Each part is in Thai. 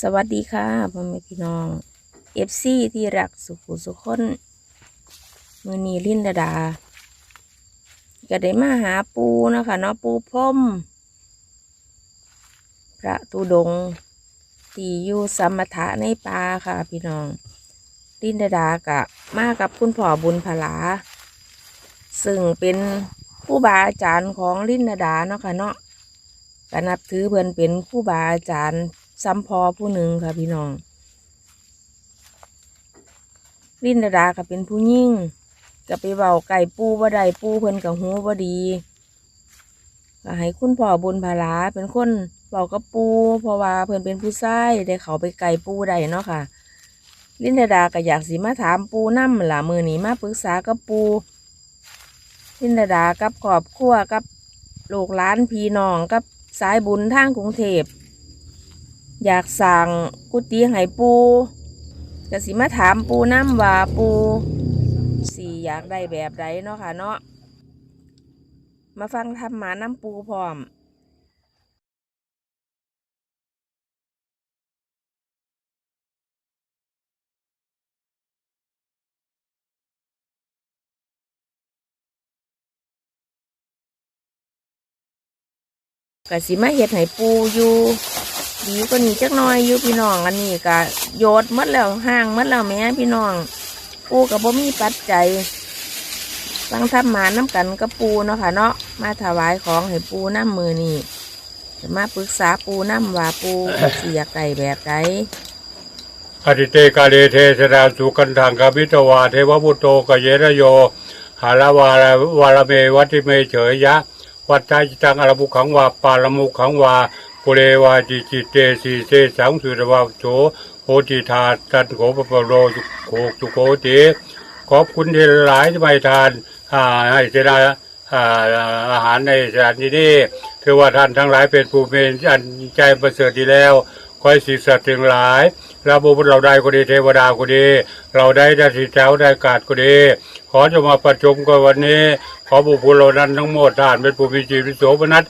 สวัสดีค่ะพ่อแม่พี่น้องเอฟซีที่รักสุขุสุขคนมือนีลินดาดา ก็ได้มาหาปูเนาะคะเนาะปูพรมพระตุดงค์ที่อยู่สมถะในป่าค่ะ พี่น้อง ลินดาดากะมากับคุณพ่อบุญพลา ซึ่งเป็นผู้บาอาจารย์ของลินดาดาเนาะค่ะเนาะก็นับถือเพิ่อนเป็นครูบาอาจารย์ ซ้ำพอผู้หนึ่งค่ะพี่น้อง ลินดาดาก็เป็นผู้ยิ่งก็ไปเบาไก่ปูบ่ได้ปูเพิ่นกับหูบ่ดีก็ให้คุณพ่อบุญพลาเป็นคนเบากับปูเพราะว่าเพิ่นเป็นผู้ใชายได้เขาไปไก่ปูได้เนาะค่ะ ลินดาดาก็อยากสิมาถามปูนำล่ะมือนี้มาปรึกษากับปูลินดาดากับครอบครัวกับลูกหลานพี่น้องกับสายบุญทางกรุงเทพ อยากสั่งกุฏิให้ปูก็สิมาถามปูน้ำว่าปูสีอยากได้แบบใดเนาะค่ะเนาะมาฟังธรรมาน้ำปูพร้อมก็สิมาเฮ็ดให้ปูอยู่ ดีกว่านี้จักหน่อยอยู่พี่น้องอันนี้ก็โยดหมดแล้วห่างหมดแล้วแม่พี่น้อง ปูกับบ่มีปัจจัยฟังทำมาน้ำกันกับปูเนาะค่ะเนาะมาถวายของให้ปูน้ำมือนี่จะมาปรึกษาปูน้ำว่าปูเสียไก่แบบใดอติเตกาเลเทสนาสุกันทังกามิตวาเทวบุตโตกเยรโยหาลาวาลาวาลเมวัติเมเฉยยะ วัตตาจิตังอรบุขังวาปาลมุขังวา ปุเรวาจิจิเตสีเสสังสุรวาโสโหติธาตันโขปปโรสุโขสุโขติขอบคุณที่หลายที่ไม่ทานอาให้เสนาอาหารในสถานที่นี้ถือว่าท่านทั้งหลายเป็นผู้เป็นอันใจประเสริฐดีแล้วคอยศีรษะถึงหลายเราบุญเราได้ก็ดีเทวดาก็ดี เราได้ได้สิเจ้าได้กาดก็ดี อจะมาประชุมกันวันนี้ ขอบุญเรานั้นทั้งหมดท่านเป็นผู้มีจีวิโสมนัส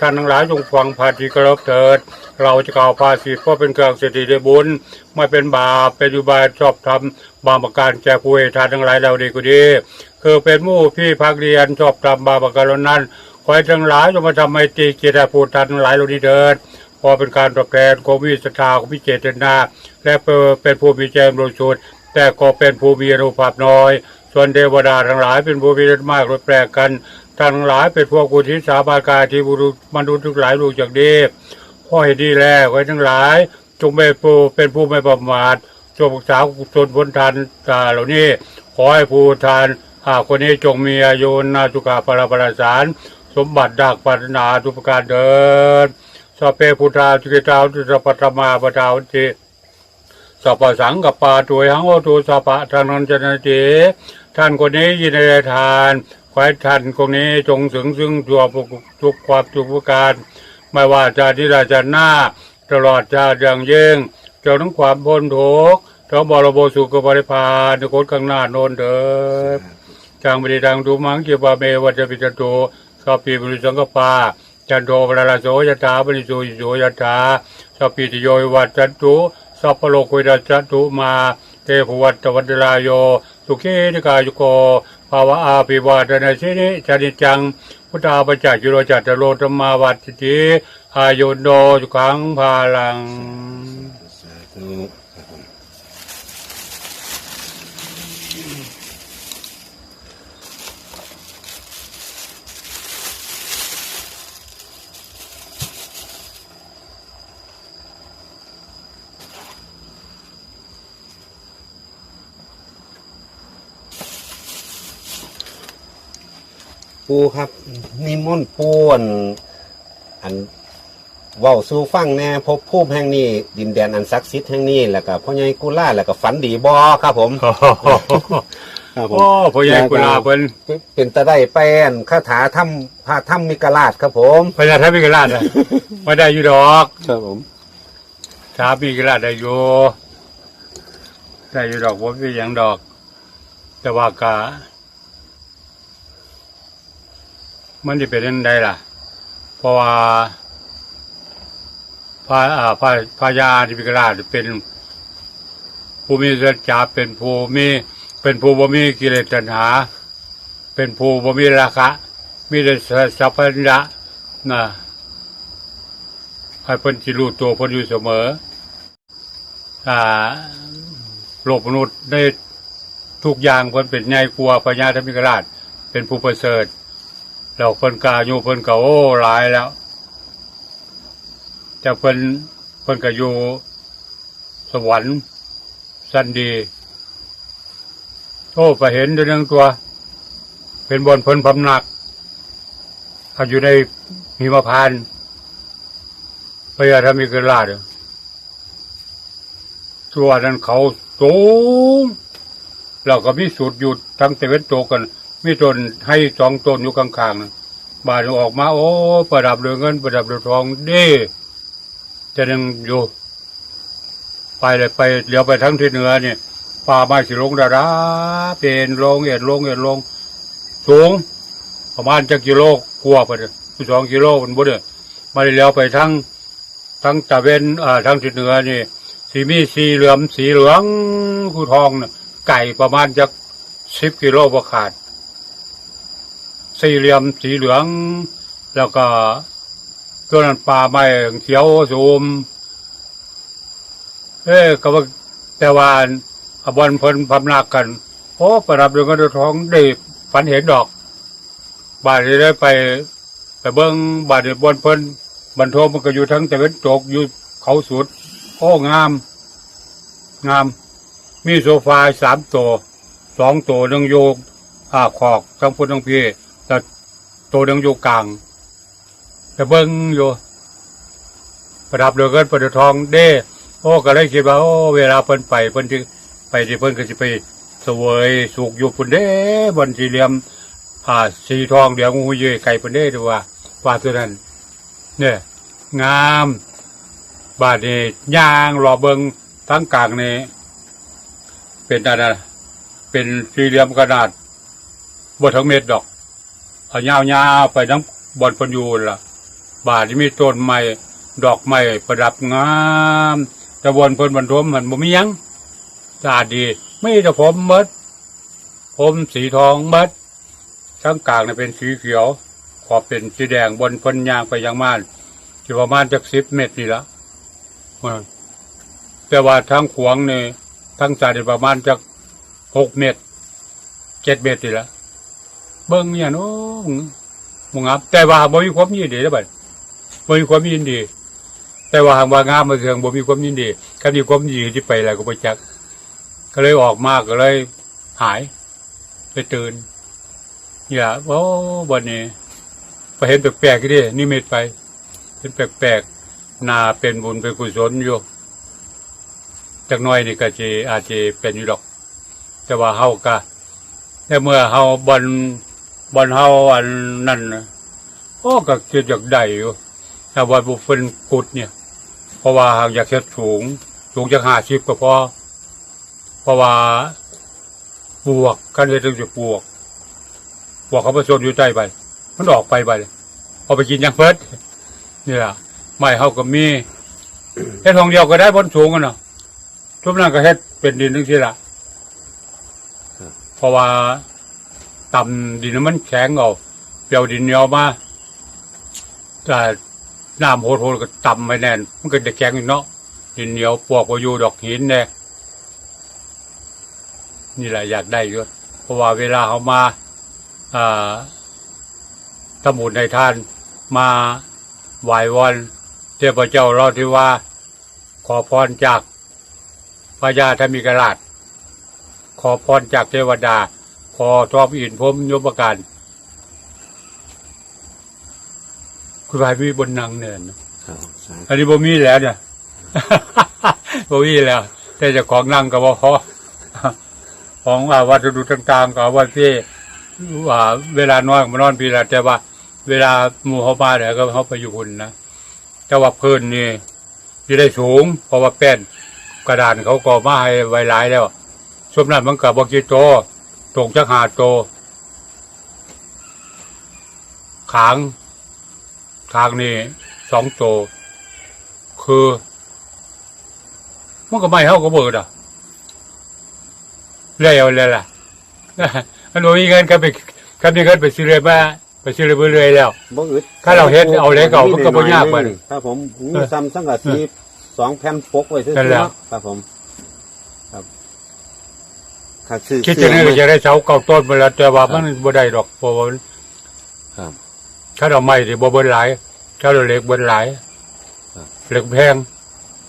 ท่านทั้งหลายจงฟังภาษีกรบเถิด เราจะกล่าวภาษีเพราะเป็นเครื่องสิทธิได้บุญไม่เป็นบาปเป็นอุบายชอบทำบางประการแก่ผู้ให้ทานทั้งหลายเราดีก็ดี คือเป็นมู่พี่พักเรียนชอบทำบางประการเหล่านั้นขอให้ทั้งหลายจงมาทำให้ตีเกียรติพูดทานทั้งหลายเราดีเถิดพอเป็นการตอบแทนของมีศรัทธาของพิเจตนา และเป็นผู้มีใจบริสุทธิ์แต่ก็เป็นผู้มีอนุภาพน้อย ส่วนเทวดาทั้งหลายเป็นผู้มีฤทธิ์มากโดยแปลกกันทั้งหลายเป็นพวกกุทิสาบากาที่บุรุษมนุษย์ทุกหลายรู้จักดีข้อให้ดีแล้วไว้ทั้งหลาย จงไม่ผู้เป็นผู้ไม่ประมาทจงปรึกษาจนพ้นทานตาเหล่านี้ ขอให้ผู้ทานอากคนนี้จงมีอายุนาจุกาปราปราสาร สมบัติดักปรารถนาทุกประการเดินสเปพุทธาจุกิตาตุสปัตมาปทาวันติสัพสังกับปาตุยหังโอตุสัพะทานันจนติ ท่านคนนี้ยินดีทานขอให้ท่านคนนี้จงถึงซึ่งตัวทุกความทุกประการ ไม่ว่าจะที่ราชหน้า ตลอดชาติอย่างยิ่งจนถึงความพ้นทุกข์ทั้งบรบสุขบริพานในคนข้างหน้าโนนเถิดจางบดีดังดูมังเกียบาเมวัจปิจตุสัพพีบริสังกปาจันโทปราลาโสยถาบริสุยโยยถาสัพพิตโยวิวัตจันตุสัพพโลกุยดัสจันตุมา เทภวัตวัตลายโยสุขีนิกายุโกภาวะอาภิวาทนาชินิจานิจัง พุทธาปจักจิโรจัตโรธรรมาวัตติอายุโนสุขังภาลัง สาธุครับผม ปูครับ นิมนต์ปูอันอันเว้าสู่ฟังแน่พบภูมิแห่งนี้ ดินแดนอันศักดิ์สิทธิ์แห่งนี้แล้วก็พ่อใหญ่กุล่าแล้วก็ฝันดีบ่ครับผม ครับผม โอ้พ่อใหญ่กุลาเพิ่นเป็นตะได้ไปอันคาถาถ้ำพระถ้ำมิกราชครับผม พญาทัพมิกราชน่ะไม่ได้อยู่ดอกครับผมท้ามิกราชได้อยู่ได้อยู่ดอกว่าเป็นอย่างดอก แต่ว่ากะ มันจะเป็นยังไงล่ะ เพราะว่าพระอ่าพระพระยาธิพิกราชเป็นผู้มีสัจจะเป็นผู้มีเป็นผู้บ่มีกิเลสตัณหา เป็นผู้บ่มีราคะ มีแต่สัพพัญญะนะให้เพิ่นสิรู้ตัวเพิ่นอยู่เสมออ่าโลกมนุษย์ได้ทุกอย่างเพิ่นเป็นใหญ่กลัวพญาธมิกราช เป็นผู้ประเสริฐ เราเพิ่นกาอยู่เพิ่นก็โอ้หลายแล้วแต่เพิ่นเพิ่นก็อยู่สวรรค์สันดีโอ้ไปเห็นด้วยนึงตัว เป็นบนเพิ่นพำหนักเขาอยู่ในหิมพานต์พญาธมิกราชตัวนั้นเขาสูงเราก็มีสูตรอยู่ทั้งเตเวนโตกัน มีต้นให้สองต้นอยู่ข้างๆนะบานออกมา โอ้ ประดับด้วยเงิน ประดับด้วยทองเด้จะยังอยู่ ไปเลยไปเลี้ยวไปทั้งที่เหนือเนี่ยป่าไม้สิลงดาราเป็นลงเอ็ดลงเอ็ดลงสูงประมาณจักกิโลกว่าไปเลยสองกิโลมันบุเนี่ยมาเลี้ยวไปทั้งทั้งตะเวนอ่าทั้งทิศเหนือนี่สีมีสีเหลือมสีเหลืองคูทองน่ะไก่ประมาณจะสิบกิโลประขาด สี่เหลี่ยมสีเหลือง แล้วก็ตัวนั้นป่าไม้เขียวสูมเอ้ก็ว่าแต่ว่าอบอลเพลินพำนักกันโอ้ประดับเรื่องกระทองด้ฝันเห็นดอก บาดได้ไปไปเบิ้งบาดบอลเพลินบรรทมมันก็อยู่ทั้งแต่เวนตกอยู่เขาสุด โอ้งาม งาม มีโซฟาสามตัวสองตัวหนึ่งโยกอ่าขอกทั้งพุทธทั้งพี่ ตัวหนึ่งอยู่กลางแต่เบิ้งอยู่ ประดับเดือเกินประดับทองเด้โอ้ก็เลยคิดว่าโอ้เวลาเพิ่นไปเพิ่นที่ไปที่เพิ่นก็จะไปสวยสุกอยู่ปุ่นเด้บนสี่เหลี่ยมอ่าสีทองเดี๋ยวงูเย่ไก่ปุ่นเด้ดูว่าว่าตัวนั้น เนี่ย งามบาดนี้ย่างรอเบิงทั้งกลางนี่เป็นอะไรเป็นสี่เหลี่ยมขนาดบทั้งเม็ดดอก เอายาวๆไปทั้งบอนพนยูนล่ะ บาดนี้มีต้นไม้ดอกไม้ประดับงามแต่บนเพนบรรทมมันบ่มียังสะอาดดีไม่แต่ผมมดผมสีทองมดทั้งกลางนี่เป็นสีเขียว ขอบเป็นสีแดงบนเพนยางไปยังม่านที่ประมาณจักสิบเมตรนี่ละแต่ว่าทั้งขวางนี่ทั้งสายประมาณจะหกเมตรเจ็ดเมตรนี่ละ เบิ้งเนี่ยโน้มงามแต่ว่าบ่มีความยินดีนะบัดบ่มีความยินดี แต่ว่าหากว่างามมาเถืองบ่มีความยินดีถ้ามีความยินดีที่ไปแล้วก็บ่จัก ก็เลยออกมาก็เลย หายไปตื่นอย่าโอ้วันนี้ไปเห็นแปลกๆดินี่เม็ดไปเห็นแปลกๆนาเป็นบุญเป็นกุศลอยู่จากน้อยนี่ก็จะอาจจะเป็นอยู่ดอก แต่ว่าเฮาก็แต่เมื่อเฮาบน บอนเฮาอันนั่นโอ้ก็คิดอยากได้อยู่แต่ว่าบุฟเฟนกุดเนี่ย เพราะว่าหากอยากเฮ็ดสูง สูงจากห้าสิบก็พอเพราะว่าปวกกันเลยต้องจะปวกปวกเขาผสมอยู่ใต้ไป มันออกไปไปเอาไปกินอยังเฟิดนี่ล่ะไม่เขาก็มีเฮ็ดทองเดียวก็ได้บนสูงกันเนาะทุกนั้นก็เฮ็ดเป็นดินทั้งสิ้นละเพราะว่า ต่ำดินมันแข็งเอาเปรียวดินเหนียวมาแต่น้ำโหดๆก็ต่ำไปแน่น มันก็จะแข็งอยู่เนาะดินเหนียวปวกก็อยู่ดอกหินแน่นี่แหละอยากได้อยู่เพราะว่าเวลาเขามาอ่าทำบุญในทานมาไหว้วอนเทพเจ้าเราที่ว่า ขอพรจากพญาธมิกราช ขอพรจากเทวดา อทอมอินพรหมยมการคุณพายมีบนนังเนี่ยนะครับสาธุอันนี้บ่มีแล้วเนี่ยบ่มีแล้ว แต่เจะของนั่งกับว่าพอของอ่าวัสดุต่างๆกับว่าที่ว่าเวลานอนมานอนพีละแต่ว่า เวลาหมู่เขามาเนี่ยก็เขาไปอยู่หุ่นนะแต่ว่าเพิ่นนี่ที่ได้สูง เพราะว่าแป้นกระดานเขาก็มาให้ไว้หลายแล้วสมนั้นมันกับบกี่โต ตรงจักหาโตขางขางนี่สองโต คือมันก็ไม่เท่ากับเบิดอะแล้วแล้วล่ะอันนู้นมีเงินก็ไปก็มีเงินไปซื้อเลยมาไปซื้อเลยไปเรื่อยแล้วบ่อึดถ้าเราเฮ็ดเอาเหล็กเอามันก็บ่ยากบัดครับผมมีซ้ำสังกะสีสองแผ่นปกไว้ซื่อนั่นๆแหละเนาะครับผมครับ ถ้าซื้อคิดจะนี่ก็จะได้เสาเก่าต้นมาแล้วแต่ว่ามันบ่ได้ดอกเพราะว่ามันครับถ้าเราไม่ที่บ่เบิ่นหลาย ถ้าเราเหล็กเบิ่นหลายครับเหล็กแพง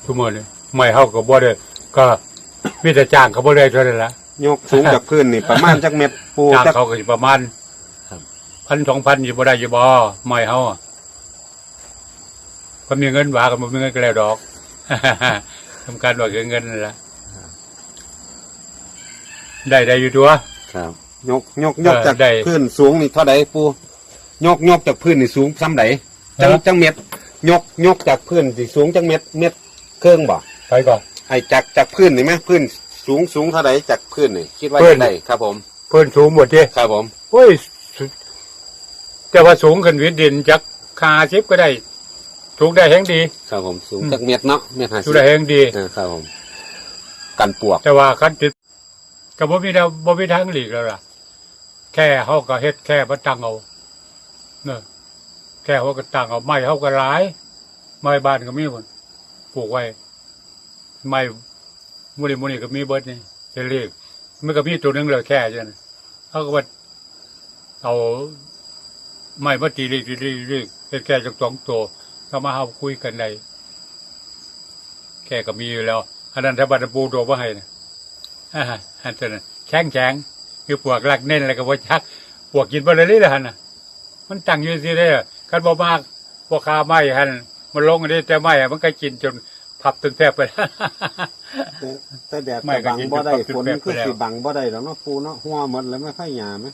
ทุกมื้อนี้ไม่เฮาก็บ่ได้ก็มีแต่จ้างเขาบ่ได้เท่านั้นล่ะยกสูงจากพื้นนี่ประมาณจักเม็ดปูจ้างจักเขาก็สิประมาณครับพันสองพันอยู่บ่ได้อยู่บ่ไม่เฮาอะก็มีเงินหวาก็บ่มีเงินก็แล้วดอกทำการว่าคือเงินนั่นล่ะ ได้ได้อยู่ตัว ครับ ยกยกยกเออจากได้ พื้นสูงนี่เท่าใดปูยกยกจากพื้นนี่สูงซ้ำใดจังฮะจังเม็ดยกยกจากพื้นสิสูงจังเม็ดเม็ดเครื่องบ่ไปก่อน ไอ้จากจากพื้นนี่ไหมพื้นสูงสูงเท่าใดจากพื้นนี่คิดว่าพื้น จะได้ครับผม เพิ่นสูงหมดที่ครับผม โอ้ยสุดแต่ว่าสูงขึ้นวิดดินจักคาชิบก็ได้สูงได้แห่งดี ครับผมสูงอืม จากเม็ดเนาะเม็ดห้าสูสิงบได้แห่งดี เออครับผม กันปวก แต่ว่าคันติด ก็บ่มีแนวบ่มีทางหลีกแล้วล่ะ แค่เฮาก็เฮ็ดแค่บ่ตั้งเอาเนอะแค่เฮาก็ตั้งเอาไม้เฮาก็หลาย ไม้บ้านก็มีหมดปลูกไว้ ไม้มูนี่มูนี่ก็มีเบิดนี่จะเรียกมันก็มีตัวหนึงเลยแค่จังนั้นเขาก็ว่าเอาไม้มาตีเรียกตีเรียกเรียกเฮ็ดแค่จักสองตัวก็มาเฮาคุยกันได้แค่ก็มีอยู่แล้วอันนั้นถ้าบัตรปูตัวมาให้นะ อ่าอันนั้นแข็งแข็งคือปวกลักเน้นอะไรก็บ่ชักปวกกินบ่ได้เลยล่ะหั่นน่ะมันตั้งอยู่สิได้อคันบ่มากพวกคาไม้หั่นมันลงอันนี้แต่ไม้อะมันก็กินจนพับจนแทบไปแต่แดดไม่ก็ก็บังกินบ่ได้จนฝนแปลกๆคือไปแล้วสิบังบ่ได้หรอกเนาะปูเนาะหัวหมดแล้วไม่ค่อยหยาไหม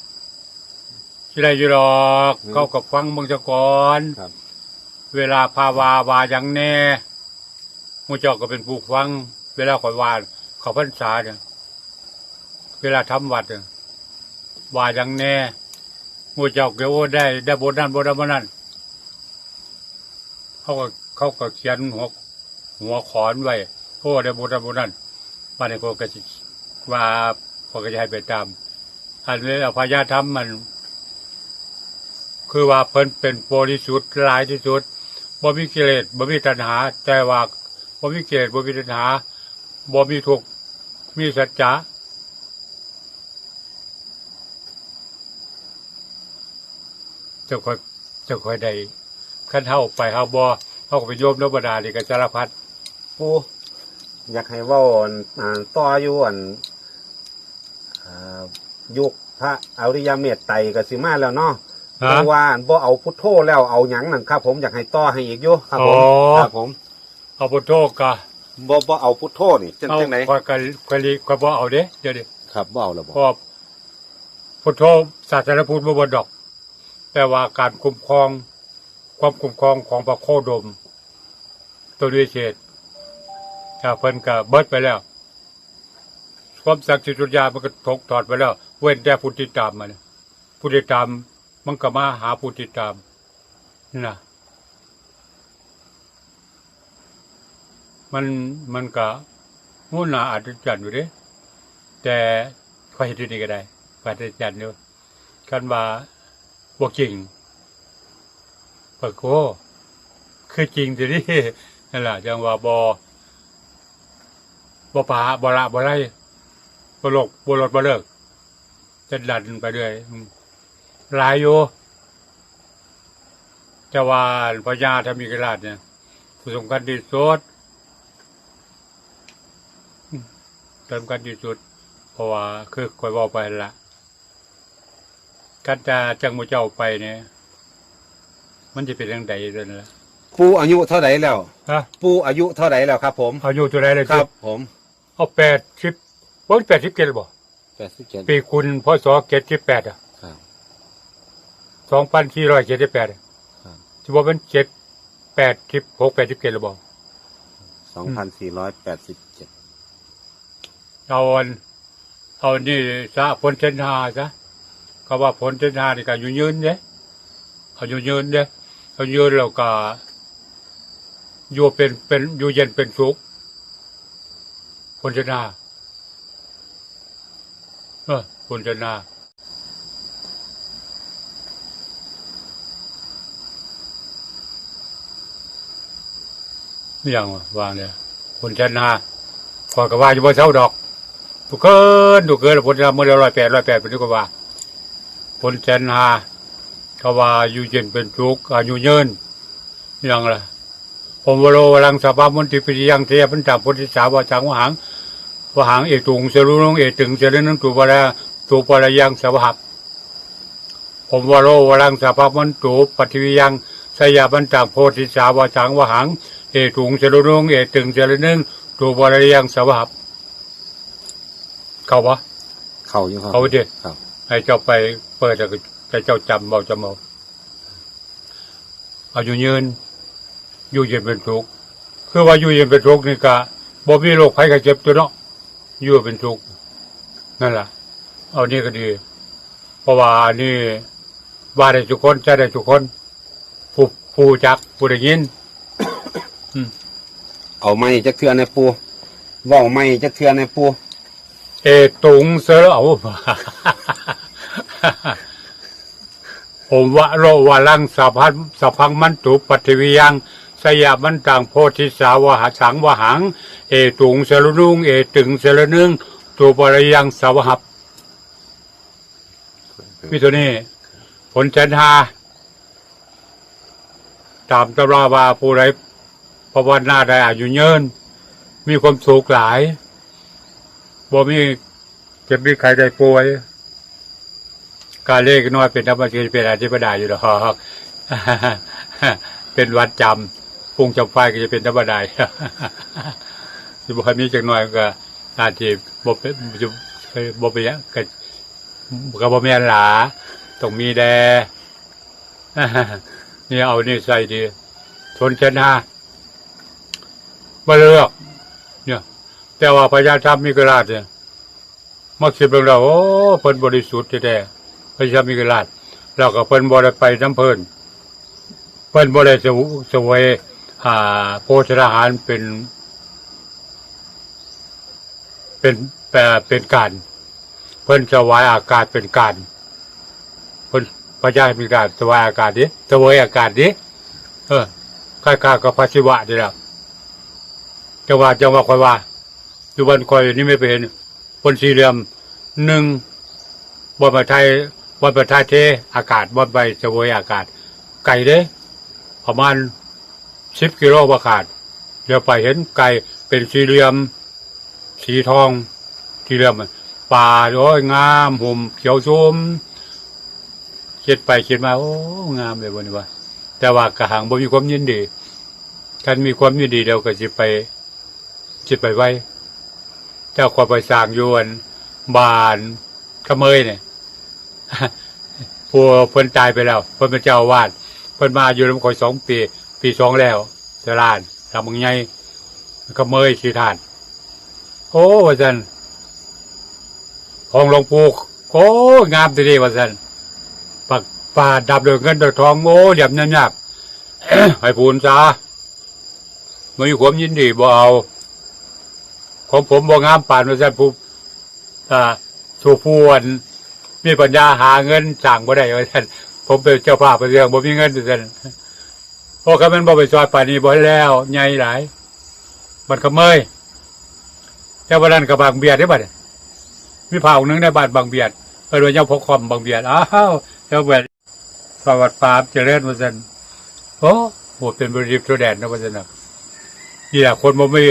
สิได้อยู่หรอกอืมเขาก็ฟังเบิ่งซะก่อนครับเวลาพาวาวาอย่างแน่หมูเจ้าก็เป็นผู้ฟัง เวลาข่อยวาเขาพรรษาเนี่ย เวลาทำวัดว่าอย่างแน่หมูเจ้าเกี่ยวได้ ได้บทนั้นบทนั้นบทนั้นเขาก็เขาก็เขียนหัวหัวขอนไว้โอ้ได้บทนั้นบทนั้นบ้านนี้ก็จะว่าพอก็จะให้ไปตาม อันนี้อภัยธรรมมัน คือว่าเพิ่นเป็นบริสุทธิ์หลายที่สุดบ่มีกิเลสบ่มีตัณหา แต่ว่าบ่มีกิเลสบ่มีตัณหาบ่มีทุกข์มีสัจจะ จะค่อยจะค่อยได้ขั้นเท่าไปเฮาบ่เฮาก็ไปโยมนบดานี่ก็สารพัดปูอยากให้เว่าอันอ่าต่ออยู่อันอ่ายุคพระอริยเมตไตรก็สิมาแล้วเนาะฮะ เพราะว่าอันบ่เอาพุทโธแล้วเอาหยังนั่นครับ ผมอยากให้ต่อให้อีกอยู่ครับผมอ๋อ ครับผมเอาพุทโธก็บ่บ่เอาพุทโธนี่จังเอาจังไหนค่อยก็ค่อยรีค่อยบ่เอาเด้เดี๋ยวดิครับบ่เอาแล้วบ่เพราะพุทโธศาสนาพุทธบ่บ่ดอก แต่ว่าการคุ้มครองความคุ้มครองของพระโคดม ตัววิเศษถ้าเพิ่นก็เบิดไปแล้ว ความศักดิ์สิทธิ์ทุกอย่ามันก็ถกถอดไปแล้ว เว้นแต่ผู้ติดตามมันผู้ติดตามมันก็มาหาผู้ติดตามนะมันมันก็มุ่นหนาอาจจะจันอยู่เด้แต่ค่อยเฮ็ดอยู่นี่ก็ได้ปฏิจันอยู่กันว่า บ่จริงปะโกคือจริงทีนี้นั่นล่ะจังว่าบ่บ่ปาบ่ละบ่ไรบ่ลกบ่ลดบ่เลิกจะดันไปเรื่อยหลายอยู่จะว่าพญาธรรมิกราชเนี่ยผู้สำคัญที่สุดอืมสำคัญที่สุด เพราะว่าคือคอยเว่าไปนั่นละ การจะจังหมูเจ้าไปเนี่ย มันจะเป็นยังไงด้วยนั่นละปูอายุเท่าไหร่แล้ว ฮะปูอายุเท่าไหร่แล้วครับ ผม อายุตัวไหนเลยครับ ผมเอาแปดสิบวันแปดสิบเจ็ดบ่87ปีคุณพศเจ็ดสิบแปดอะครับ สองพันสี่ร้อยเจ็ดสิบแปดครับ ที่ว่าเป็นเจ็ดแปดสิบหกแปดสิบเจ็ดหรือบ่2487เอาอันเอานี่ซะผลเส้นหาซะ ก็ว่าผลเส้นหานี่ก็อยู่ยืนเด้เอาอยู่ยืนเด้เอายืนแล้วก็อยู่เป็นเป็นอยู่เย็นเป็นสุขคนชนะเออคนชนะไม่ยังวางเนี่ยคนชนะพอกับว่าอยู่บนเสาดอกถูกเกินถูกเกินผลชนะเมื่อร้อยแปดร้อยแปดเป็นที่กว่า คนชนะเขาว่าอยู่เย็นเป็นสุขอายุยืนยังล่ะผมวโรวรังสภาพมนติปิยังเทียพันจับพุทธิสาวาจังวหังวหังเอตุงเสรุนงเอตึงเสรุนงตุปะระตุปะระยังสวับผมวโรวรังสภาพมนตุปฏิวิยังสยาพันจับโพธิสาวาจังวหังเอตุงเสรุนงเอตึงเสรุนงตุปะระยังสวับเข้าปะเข้าอยู่ครับเอาไปดิครับให้เจ้าไป เปิดแล้วก็ให้เจ้าจำเบาจำเอาอายุยืน อยู่เย็นเป็นทุกข์คือว่าอยู่เย็นเป็นทุกข์นี่กะบ่มีโรคภัยไข้เจ็บตัวเนาะอยู่เป็นทุกข์นั่นแหละเอานี่ก็ดี เพราะว่าอันนี่ว่าได้ทุกคนใช้ได้ทุกคนผู้ผู้จักผู้ได้ยินเอาไม้จักเทือในปูเว้าไม้จักเทือในปูเอตุงเสอเอา ผมว่าโรวาลังสัพพันสัพพังมันตุปฏิวิยังสยามันตังโพธิสาวหาสังวหัง เอตุงเสรนุงเอตึงเสรนึงตูปรยังสาวหับวิตัวนี้ผลชันหาตามตำราว่าผู้ใดภาวนาได้อายุยืนมีความสุขหลายบ่มีเจ็บมีใครได้ป่วย การเลขน้อยเป็นธรรมชาติเป็นอธิปไตยอยู่ดอกเป็นวัดจำพุงจำไฟก็จะเป็นธรรมดาสิบ่คันมีจักน่อยก็อาจสิบ่เป็นบ่เป็นหยังก็ก็บ่แม่นหลาต้องมีแดนี่เอานี่ใส่ดีชนชนะมาเลือกเนี่ย แต่ว่าพญาธรรมมีกราชเนี่ยมักสิเป็นเราโอ้เพิ่นบริสุทธิ์แท้ๆ พระเจ้ามีกราชเราก็เพิ่นบ่ได้ไปน้ำเพิ่นเพิ่นบ่ได้สวสวยอ่าโภชนาหารเป็น เป็นแปลเป็นการ เพิ่นสวายอากาศเป็นการเพิ่นพระเจ้ามีการสวายอากาศดิสวยอากาศดิเออคล้ายๆกับพระศิวะนี่แหละจังหวะจังหวะคอยว่าอยู่บนคอยนี่ไม่ไปเห็นบนสี่เหลี่ยมหนึ่งบนประไทย บนประทยเทอากาศบนใบเสวยอากาศ ไก่เด้ ประมาณสิบกิโลประขาดเดี๋ยวไปเห็นไก่เป็นสี่เหลี่ยม สีทอง สี่เหลี่ยมป่าโอ้ยงามหุ่มเขียวชุ่มคิดไปคิดมาโอ้งามเลยวันนี้ว่า แต่ว่ากระหังบ่มีความยินดีท่านมีความยินดีเดียวก็จิไปจิไปไว้ เจ้าความไปสร้างยวนบานขเมยเนี่ย ผู้เพิ่นตายไปแล้วเพิ่นเป็นเจ้าวาดเพิ่นมาอยู่ลำคอยสองปี ปีสองแล้วสลานทำมึงไงขเมยสีทาน โอ้ว่าสันของหลวงปู่โอ้งามทีเดียวว่าสันปักป่าดับด้วยเงินด้วยทองโอ้หยับยับยับให้พูนซาไม่มีความยินดีบ่เอาของผมบ่งามป่านว่าซั่นผู้อ่าสู่ผู้อัน มีปัญญาหาเงินสั่งบ่ได้ว่าซั่นผมเป็นเจ้าภาพไปเรื่องบ่มีเงินว่าซั่นพราะเขามันบ่ไปซอยป่านี้บ่แล้วใหญ่หลายมันก็เมยแต่ว่านั้นก็บบางเบียดได้บัดมีผ่าหนึ่งในบ้านบางเบียดเออว่าเจ้าพกคอมบางเบียดอ้าวเจ้าเบียดประวัติปาบเจริญว่าซั่นโอ้โหเป็นบริบทแดนนะว่าซั่นนะนี่แหละคนบ่มี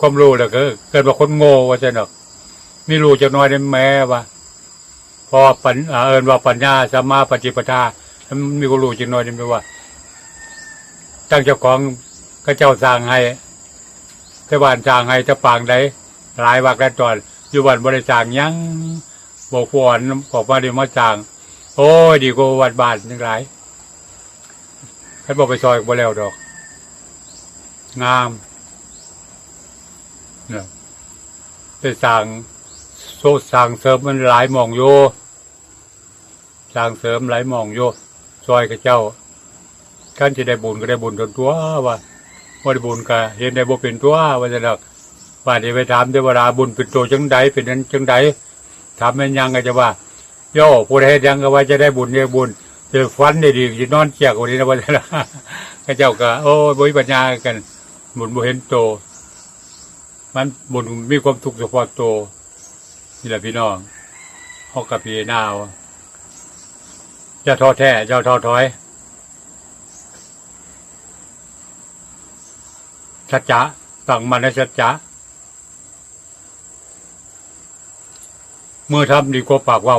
ความรู้แล้วก็เกิดว่าคนโง่ว่าจะเนอะมีรู้จะน้อยได้แม้ว่า พอปัญอ่าเอินว่าปัญญาสมมาปฏิปทามันมีความรู้จะน้อยได้ไหมว่า ตั้งเจ้าของก็เจ้าสร้างให้แต่บ้านสร้างให้จะปางใดหลายวักแล้วตอนอยู่บ้านบริจางยังบอกพวนบอกมาเดี๋ยวมาจาง โอ้ยดีกว่าวัดบานทั้งหลายท่านบอกไปซอยบ่แล้วดอก งามเนี่ยไปสั่ง โซสั่งเสริมมันหลายมองโยสั่งเสริมหลายมองโยซอยกับเจ้าขั้นจะได้บุญก็ได้บุญจนตัวว่าบ่ได้บุญก็เห็นได้บ่เป็นตัวว่าจะดอกว่าสิไปถามเทวดาบุญเป็นตัวจังใดเป็นนั้นจังใดถามแม่นยังก็จะว่าโย่ผู้ใดยังก็ว่าจะได้บุญได้บุญจะฟันได้ดีสินอนเจียกกว่านี้นะว่าจะก็เจ้าก็โอ้ยบ่มีปัญญากันบุญบ่เห็นโตมันบุญมีความทุกข์เฉพาะโตว นี่แหละพี่น้องเฮากับพี่นาวจะท้อแท้จะท้อถอยสัจจะตั้งมันในสัจจะมือทำดีกว่าปากเว้า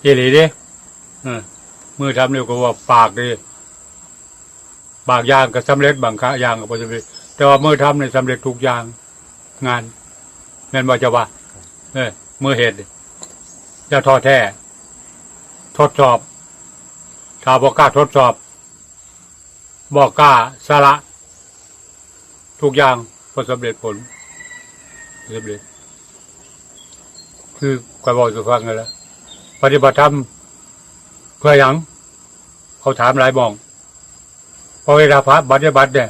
เจลีดิเมือทำดีกว่าปากดีบางอย่างก็สำเร็จบางอย่างก็บ่สำเร็จแต่ว่ามือทำเนี่ยสำเร็จทุกอย่าง งานแม่นว่จะว่าเออมือเหตุจะท้อแท้ ทดสอบถ้าบอกกล้าทดสอบ บอกกล้าสละ ทุกอย่างก็สำเร็จผลสำเร็จคือคอบอกสุฟังกันแล้วปฏิบัติธรรมเพื่อหยังเขาถามหลายมองพอเวลาพระปฏิบัติเนี่ย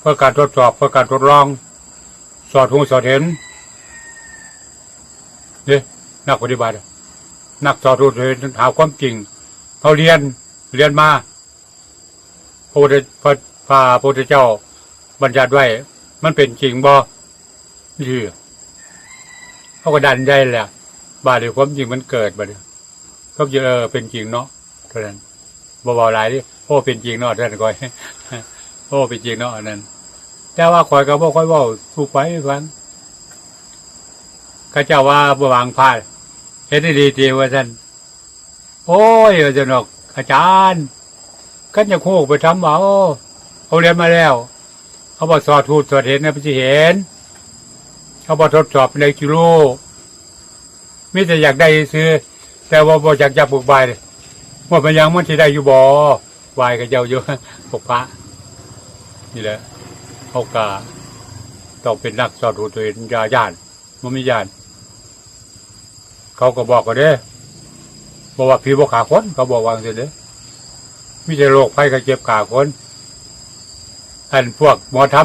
เพื่อการทดสอบเพื่อการทดลอง สอดหูสอดเห็นเนี่ยนักปฏิบัติ นักสอดหูสอดเห็นหาความจริงเขาเรียนเรียนมาพระพุทธพระพุทธเจ้าบัญญัติไว้ มันเป็นจริงบ่นี่เขาก็ดันได้แหละบาดเดี๋ยวความจริงมันเกิดบาดเดี๋ยวก็จะเออเป็นจริงเนาะเท่านั้นบ่เบาหลายดิโอ้เป็นจริงเนาะท่านก้อยโอ้เป็นจริงเนาะอันนั้น แต่ว่าข่อยก็บ่ค่อยว้าสู่ไปให้ฟังเขาเจ้าว่าบวางพลาดเฮ็ดได้ดีดีว่าซั่นโอ้ยว่าหนอกอาจารย์ก็จะโคกไปทำเอาเขาเรียนมาแล้ว เขาบอกสอดทูดสอดเห็นนะพี่เห็น เขาบอกทดสอบในกิโลมิแต่อยากได้ซื้อ แต่ว่าบ่อยากจับบุกใบายว่ามันยังมันสิได้อยู่บ่วายกับเจ้าอยู่พวกพระนี่แหละ เขากาต้องเป็นนักสอดหูตัวเองยาญาติมันไม่ญาติเขาก็บอกกันเด้บอกว่าผีบกขาคนเขาบอกวางเสร็จเด้ไมแต่โรคภัยก็เจ็บขาคนอันพวกหมอท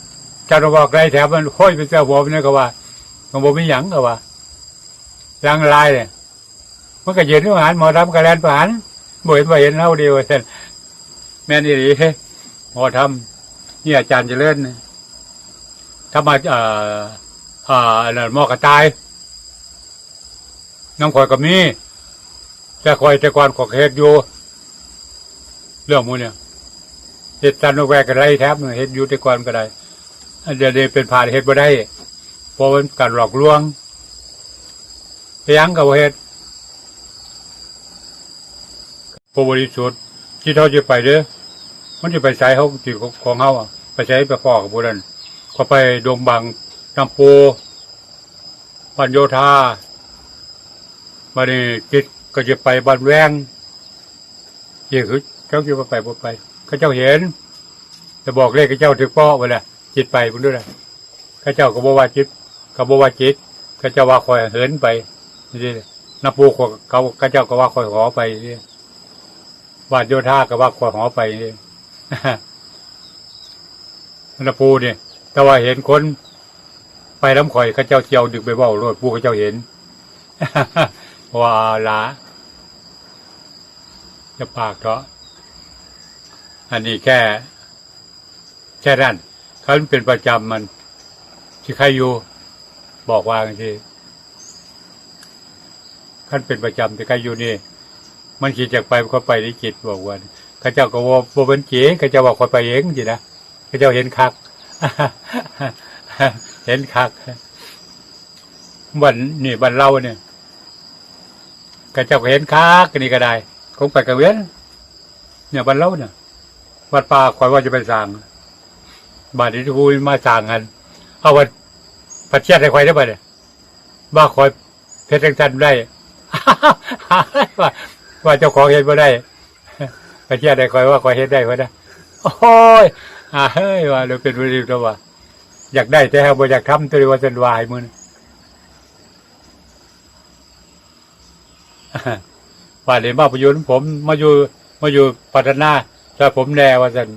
ำจันทบอกไรแถวมันค่อยไปเจ้าบอกนี่ยก็ว่ามันบอกไม่หยั่งก็ว่าร่างลายเนี่ยมันก็เย็นประหารหมอทำกระแลนประหารบ่เห็นว่เห็นเท่าเดียวเช่นแม่นี่ดีหมอทำ นี่อาจารย์จะเล่นถ้ามาเอ่อเอ่อหมอกระตายน้ำข่อยกับมีแต่ข่อยแต่ก่อนขอเฮ็ดอยู่ เรื่องมูเนี่ยเฮ็ดจันแวกกันไรแทบเฮ็ดอยู่แต่ก่อนก็ได้เดี๋ยวนี้เป็นผ่านเฮ็ดบ่ได้เพราะมันการหลอกลวงไปยังกับเฮ็ดผู้บริสุทธิ์ที่เขาจะไปเด้อ มันจะไปใช้เขาจิตของเขาอะไปใช้ไปฟอกับพวกนั้นเขาไปดงบังน้ำปูปัญโยธามาเนี่จิตก็จะไปบ้านแวงเยี่คือเจ้าจะไปบ่ไปข้าเจ้าเห็นจะบอกเลขข้าเจ้าถึกป้อไปละจิตไปพุ่นด้วยนะข้าเจ้าก็บอกว่าจิตก็บอกว่าจิตข้าเจ้าว่าคอยเหินไปนี่น้ำปูเขาข้าเจ้าก็ว่าคอยหอไปนี่บ้านโยธาก็ว่าคอยหอไปนี่ นปูเนี่ยแต่ว่าเห็นคน ไปน้ำข่อยข้าเจ้าเจียวดึกไปเว่าโลดปูข้าเจ้าเห็นว่าละจะปากเถอะอันนี้แค่ แค่นั้นเขาเป็นประจำมัน ที่ใครอยู่ บอกว่างที่ขั้นเป็นประจำที่ใครอยู่นี่ มันคิดจากไปก็ไปในจิตบอกว่า ข้าเจ้าก็ว่าบ่เป็นเจ๋งเข้าเจ้าบอกคอยไปเองจีนะพระเจ้าเห็นคัก เห็นคักวันนี่วันเราเนี่ยกระเจ้าก็เห็นคักนี่ก็ได้คงไปกังเวียนเนี่ยวันเราเนี่ยวัดป่าคอยว่าจะไปสร้างบาทนี้ทูมาสร้างกันเอาวันประเทศให้คอยได้ปะเนี่ยบ้าคอยเพชรทันได้ว่าว่าเจ้าของเห็นบ่ได้ ประเทศให้คอยว่าคอยเห็นได้พอได้โอ้ยอ่าเฮ้ยว่าเราเป็นบริษัทว่า อยากได้แต่เราบ่อยากทำตัวว่าสันวายมือนว่าเรียนมาประยุนผมมาอยู่มาอยู่ปัตนาแต่ผมแน่ว่าสัน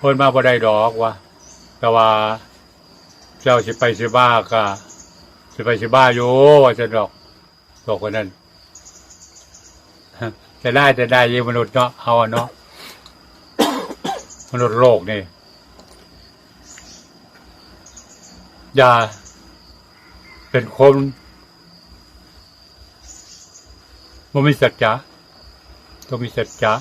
พ้นมาบ่ได้ดอกว่าแต่ว่าเจ้าสิไปสิบ้าก็สิไปสิบ้าอยู่ว่าจะดอกบอกคนนั้น จะได้จะได้ยี่มนุษย์เนาะเอาเนาะมนุษย์โลกนี่ อย่าเป็นคนมันมีสัจจะต้องมีสัจจะ